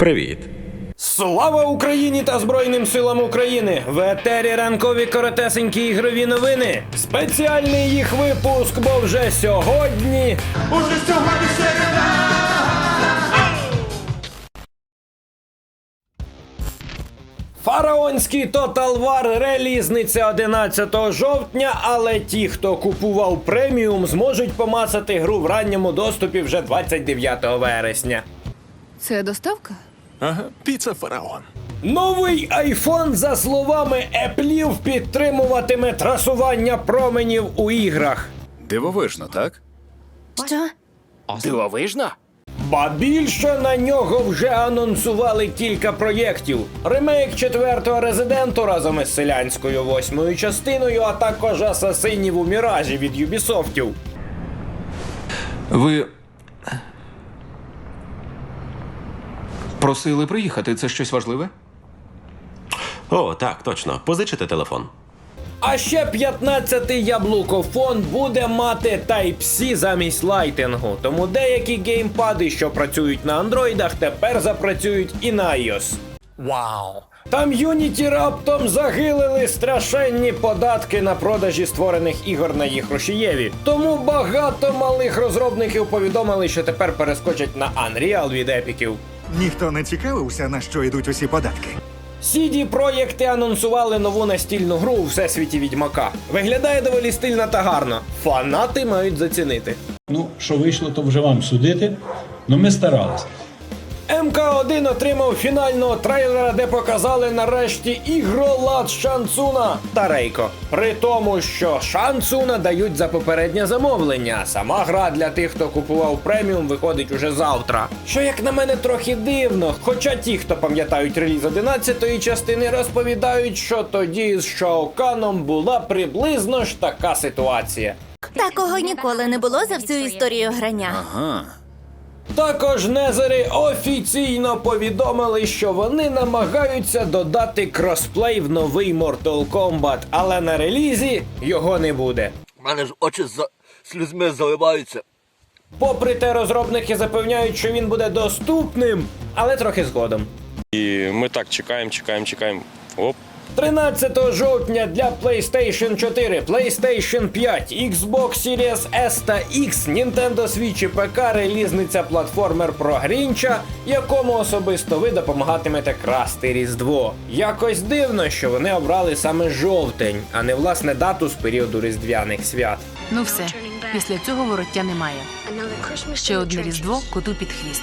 Привіт. Слава Україні та Збройним силам України! В етері ранкові коротесенькі ігрові новини. Спеціальний їх випуск, бо вже сьогодні. Уже сьогодні середа. Фараонський Total War релізниця 11 жовтня, але ті, хто купував преміум, зможуть помацати гру в ранньому доступі вже 29 вересня. Це доставка? Ага, піца фараон. Новий iPhone, за словами Apple, підтримуватиме трасування променів у іграх. Дивовижно, так? Що? Дивовижно? Ба більше на нього вже анонсували кілька проєктів: ремейк четвертого резиденту разом із селянською восьмою частиною, а також асасинів у міражі від Юбісофтів. Ви. Просили приїхати. Це щось важливе? О, так, точно. Позичити телефон. А ще 15-й яблукофон буде мати Type-C замість лайтингу, тому деякі геймпади, що працюють на андроїдах, тепер запрацюють і на iOS. Вау! Там Unity раптом загилили страшенні податки на продажі створених ігор на їх рушієві. Тому багато малих розробників повідомили, що тепер перескочать на Unreal від епіків. Ніхто не цікавився, на що йдуть усі податки. CD проєкти анонсували нову настільну гру у всесвіті відьмака. Виглядає доволі стильно та гарно. Фанати мають зацінити. Ну, що вийшло, то вже вам судити. Ну, ми старалися. МК1 отримав фінального трейлера, де показали нарешті ігролад Шанцуна та Рейко. При тому, що Шанцуна дають за попереднє замовлення. Сама гра для тих, хто купував преміум, виходить уже завтра. Що як на мене трохи дивно. Хоча ті, хто пам'ятають реліз 11-ї частини, розповідають, що тоді з Шаоканом була приблизно ж така ситуація. Такого ніколи не було за всю історію грання. Ага. Також Незери офіційно повідомили, що вони намагаються додати кросплей в новий Mortal Kombat, але на релізі його не буде. У мене ж очі за слізьми заливаються. Попри те, розробники запевняють, що він буде доступним, але трохи згодом. І ми так чекаємо, чекаємо, чекаємо. Оп. 13 жовтня для PlayStation 4, PlayStation 5, Xbox Series S та X, Nintendo Switch і ПК релізниця платформер про Грінча, якому особисто ви допомагатимете красти Різдво. Якось дивно, що вони обрали саме жовтень, а не власне дату з періоду різдвяних свят. Ну все, після цього вороття немає. Ще одне різдво коту під хвіст.